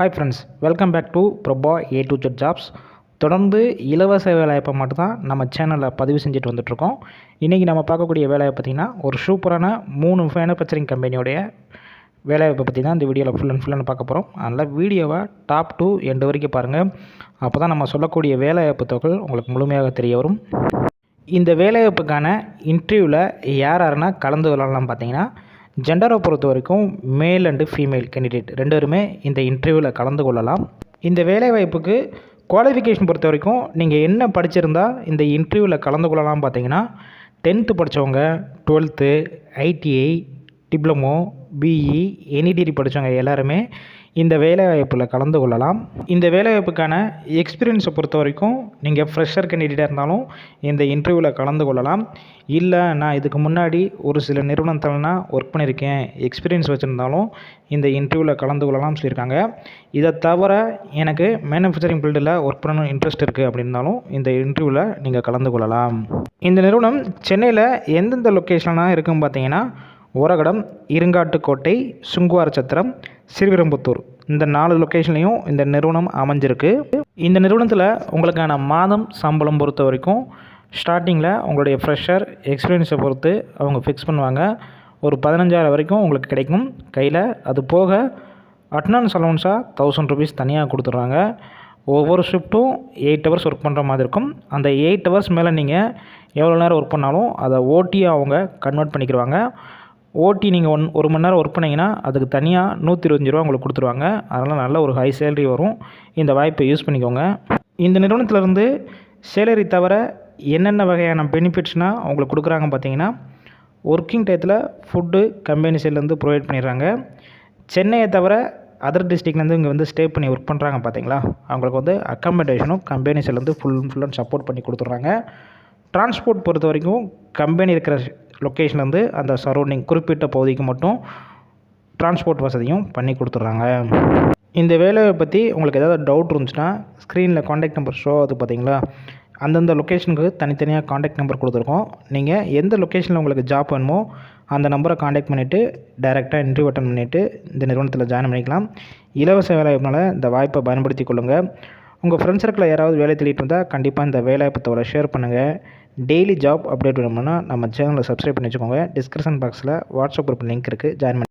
Hi friends welcome back to ப்ரொபா A to Z jobs தொடர்ந்து இலவச வேலைவாய்ப்பை மட்டும்தான் நம்ம சேனலில் பதிவு செஞ்சுட்டு வந்துட்ருக்கோம் இன்றைக்கி நம்ம பார்க்கக்கூடிய வேலையை பார்த்திங்கன்னா ஒரு சூப்பரான மூணு மேனுஃபேக்சரிங் கம்பெனியோடைய வேலைவாய்ப்பை பற்றி தான் இந்த வீடியோவில் ஃபுல் அண்ட் ஃபுல்லாக பார்க்க போகிறோம் அதனால் வீடியோவை டாப் டூ எண்டு வரைக்கும் பாருங்கள் அப்போ தான் நம்ம சொல்லக்கூடிய வேலைவாய்ப்பு தொகை உங்களுக்கு முழுமையாக தெரிய வரும். இந்த வேலைவாய்ப்புக்கான இன்டர்வியூவில் யார் யாருன்னா கலந்து கொள்ளலாம் பார்த்தீங்கன்னா ஜெண்டரை பொறுத்த வரைக்கும் மேல் அண்டு ஃபீமேல் கேண்டிடேட் ரெண்டுருமே இந்த இன்டர்வியூவில் கலந்து கொள்ளலாம். இந்த வேலைவாய்ப்புக்கு குவாலிஃபிகேஷன் பொறுத்த வரைக்கும் நீங்கள் என்ன படிச்சிருந்தா இந்த இன்டர்வியூவில் கலந்து கொள்ளலாம் பார்த்தீங்கன்னா டென்த்து படித்தவங்க twelfth ITI diploma BE any degree படித்தவங்க எல்லாருமே இந்த வேலைவாய்ப்பில் கலந்து கொள்ளலாம். இந்த வேலைவாய்ப்புக்கான எக்ஸ்பீரியன்ஸை பொறுத்த வரைக்கும் நீங்கள் ஃப்ரெஷர் கேண்டிடேட்டாக இருந்தாலும் இந்த இன்டர்வியூவில் கலந்து கொள்ளலாம். இல்லை நான் இதுக்கு முன்னாடி ஒரு சில நிறுவனத்தில் நான் ஒர்க் பண்ணியிருக்கேன் எக்ஸ்பீரியன்ஸ் வச்சுருந்தாலும் இந்த இன்டர்வியூவில் கலந்து கொள்ளலாம் சொல்லியிருக்காங்க. இதை தவிர எனக்கு மேனுஃபேக்சரிங் ஃபீல்டில் ஒர்க் பண்ணணும் இன்ட்ரெஸ்ட் இருக்குது அப்படின்னாலும் இந்த இன்டர்வியூவில் நீங்கள் கலந்து கொள்ளலாம். இந்த நிறுவனம் சென்னையில் எந்தெந்த லொக்கேஷனாக இருக்குன்னு பார்த்தீங்கன்னா ஓரகடம் இருங்காட்டுக்கோட்டை சுங்குவார் சத்திரம் ஸ்ரீவிரம்புத்தூர் இந்த நாலு லொக்கேஷன்லேயும் இந்த நிறுவனம் அமைஞ்சிருக்கு. இந்த நிறுவனத்தில் உங்களுக்கான மாதம் சம்பளம் பொறுத்த வரைக்கும் ஸ்டார்டிங்கில் உங்களுடைய ஃப்ரெஷர் எக்ஸ்பீரியன்ஸை பொறுத்து அவங்க ஃபிக்ஸ் பண்ணுவாங்க. ஒரு பதினஞ்சாயிரம் வரைக்கும் உங்களுக்கு கிடைக்கும். கையில் அது போக அட்னான்ஸ் அலவன்ஸாக தௌசண்ட் ருபீஸ் தனியாக கொடுத்துட்றாங்க. ஒவ்வொரு ஷிஃப்ட்டும் எயிட் ஹவர்ஸ் ஒர்க் பண்ணுற மாதிரி இருக்கும். அந்த எயிட் ஹவர்ஸ் மேலே நீங்கள் எவ்வளோ நேரம் ஒர்க் பண்ணாலும் அதை ஓட்டியாக அவங்க கன்வெர்ட் பண்ணிக்கிடுவாங்க. ஓட்டி நீங்கள் ஒன் ஒரு மணி நேரம் ஒர்க் பண்ணிங்கன்னா அதுக்கு தனியாக நூற்றி இருபத்தஞ்சி ரூபா உங்களுக்கு கொடுத்துருவாங்க. அதனால் நல்ல ஒரு ஹை சேலரி வரும். இந்த வாய்ப்பை யூஸ் பண்ணிக்கோங்க. இந்த நிறுவனத்திலேருந்து சேலரி தவிர என்னென்ன வகையான பெனிஃபிட்ஸ்னால் அவங்களுக்கு கொடுக்குறாங்க பார்த்தீங்கன்னா ஒர்க்கிங் டயத்தில் ஃபுட்டு கம்பெனி சைட்லேருந்து ப்ரொவைட் பண்ணிடுறாங்க. சென்னையை தவிர அதர் டிஸ்ட்ரிக்ட்லேருந்து இங்கே வந்து ஸ்டே பண்ணி ஒர்க் பண்ணுறாங்க பார்த்தீங்களா? அவங்களுக்கு வந்து அக்காமடேஷனும் கம்பெனி சைட்லேருந்து full and full and support பண்ணி கொடுத்துட்றாங்க. டிரான்ஸ்போர்ட் பொறுத்த வரைக்கும் கம்பெனி இருக்கிற லொக்கேஷன்லேருந்து அந்த சரௌண்டிங் குறிப்பிட்ட பகுதிக்கு மட்டும் டிரான்ஸ்போர்ட் வசதியும் பண்ணி கொடுத்துட்றாங்க. இந்த வேலையை பற்றி உங்களுக்கு ஏதாவது டவுட் இருந்துச்சுன்னா ஸ்க்ரீனில் காண்டாக்ட் நம்பர் ஷோ ஆகுது பார்த்தீங்களா அந்தந்த லொக்கேஷனுக்கு தனித்தனியாக காண்டாக்ட் நம்பர் கொடுத்துருக்கோம். நீங்கள் எந்த லொக்கேஷனில் உங்களுக்கு ஜாப் வேணுமோ அந்த நம்பரை காண்டாக்ட் பண்ணிவிட்டு டைரெக்டாக இன்டர்வியூ அட்டன் பண்ணிவிட்டு இந்த நிறுவனத்தில் ஜாயின் பண்ணிக்கலாம். இலவச வேலைவாய்ப்புனால இந்த வாய்ப்பை பயன்படுத்தி கொள்ளுங்கள் உங்கள் ஃப்ரெண்ட்ஸ் சர்க்கிளில் யாராவது வேலை தேடிட்டு இருந்தால் கண்டிப்பாக இந்த வேலைப்பத்தோட ஷேர் பண்ணுங்கள் டெய்லி ஜாப் அப்டேட் வேணும்னா நம்ம சேனலை சப்ஸ்கிரைப் பண்ணி வச்சுக்கோங்க. டிஸ்கிரிப்ஷன் பாக்ஸில் வாட்ஸ்அப் குரூப் லிங்க் இருக்குது ஜாயின் பண்ணி